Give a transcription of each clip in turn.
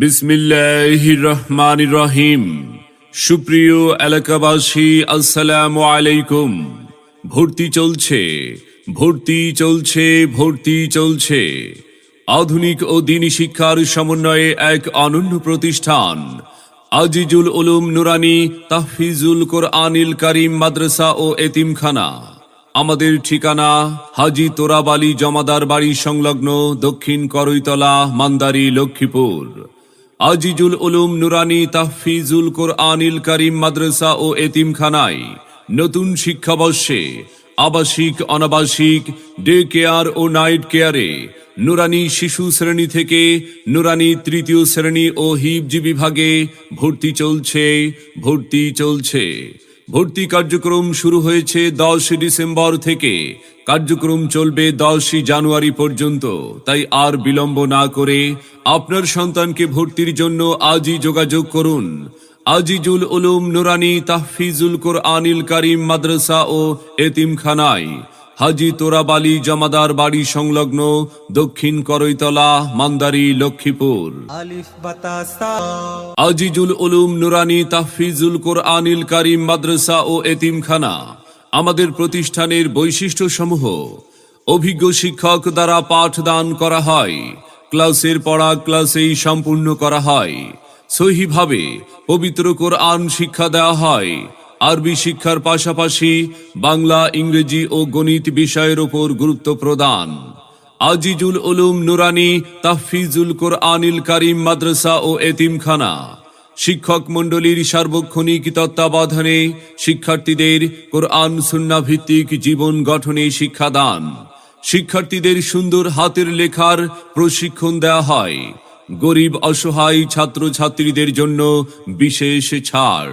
বিসমিল্লাহ রহমান রহিম সুপ্রিয় এলাকাবাসী, আসসালামু আলাইকুম। ভর্তি চলছে ভর্তি চলছে ভর্তি চলছে। আধুনিক ও দিনী শিক্ষার সমন্বয়ে এক অনন্য প্রতিষ্ঠান, আজিজুল উলুম নুরানি তাহফিজুল কোরআনিল কারিম মাদ্রাসা ও এতিমখানা। আমাদের ঠিকানা হাজি তোরাবালি জমাদার বাড়ি সংলগ্ন দক্ষিণ করইতলা, মান্দারি, লক্ষ্মীপুর। আজিজুল উলুম নুরানি তাহফিজুল কোরআনিল কারিম মাদ্রাসা ও এতিমখানায় নতুন শিক্ষাবর্ষে আবাসিক, অনাবাসিক, ডে কেয়ার ও নাইট কেয়ারে নুরানি শিশু শ্রেণি থেকে নুরানি তৃতীয় শ্রেণি ও হিবজি বিভাগে ভর্তি চলছে ভর্তি চলছে। ভর্তি কার্যক্রম শুরু হয়েছে দশই ডিসেম্বর থেকে। কার্যক্রম চলবে দশই জানুয়ারি পর্যন্ত। তাই আর বিলম্ব না করে আপনার সন্তানকে ভর্তির জন্য আজই যোগাযোগ করুন। আজিজুল উলুম নুরানি তাহফিজুল কোরআনিল কারিম মাদ্রাসা ও এতিমখানায়। হাজি তোরাবালি জমাদার বাড়ি সংলগ্ন দক্ষিণ করইতলা মান্দারি লক্ষ্মীপুর। আজিজুল উলুম নুরানি তাহফিজুল কোরআনিল কারিম মাদ্রাসা ও এতিমখানা আমাদের প্রতিষ্ঠানের বৈশিষ্ট্য সমূহ অভিজ্ঞ শিক্ষক দ্বারা পাঠদান করা হয় ক্লাসের পড়া ক্লাসেই সম্পূর্ণ করা হয়। সহিভাবে পবিত্র কোরআন শিক্ষা দেওয়া হয় আরবি শিক্ষার পাশাপাশি বাংলা, ইংরেজি ও গণিত বিষয়ের উপর গুরুত্ব প্রদান। আজিজুল উলুম নুরানি, তাহফিজুল কোরআনিল কারিম মাদ্রাসা ও এতিমখানা। শিক্ষক মণ্ডলীর সার্বক্ষণিক তত্ত্বাবধানে শিক্ষার্থীদের কোরআন সুন্না ভিত্তিক জীবন গঠনে শিক্ষাদান। শিক্ষার্থীদের সুন্দর হাতের লেখার প্রশিক্ষণ দেওয়া হয়। গরিব অসহায় ছাত্রছাত্রীদের জন্য বিশেষ ছাড়।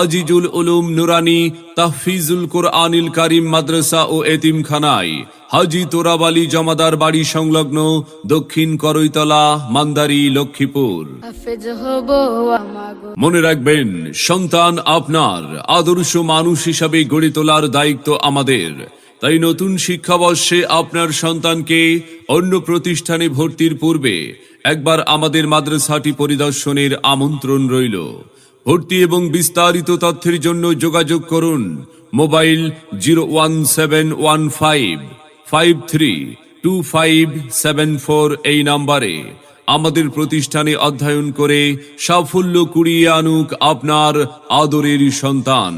আজিজুল উলুম নুরানি তাহফিজুল কোরআনিল কারিম মাদ্রাসা ও এতিমখানায় হাজি তোরাবালি জমাদার বাড়ি সংলগ্ন দক্ষিণ করইতলা মান্দারি লক্ষ্মীপুর। মনে রাখবেন সন্তান আপনার আদর্শ মানুষ হিসাবে গড়ে তোলার দায়িত্ব আমাদের। তাই নতুন শিক্ষাবর্ষে আপনার সন্তানকে অন্য প্রতিষ্ঠানে ভর্তির পূর্বে একবার আমাদের মাদ্রাসাটি পরিদর্শনের আমন্ত্রণ রইল। ভর্তি এবং বিস্তারিত তথ্যের জন্য যোগাযোগ করুন mobile zero one seven one five five three two five seven four এই নাম্বারে আমাদের প্রতিষ্ঠানে অধ্যয়ন করে সাফল্য কুড়িয়ে আনুক আপনার আদরের সন্তান।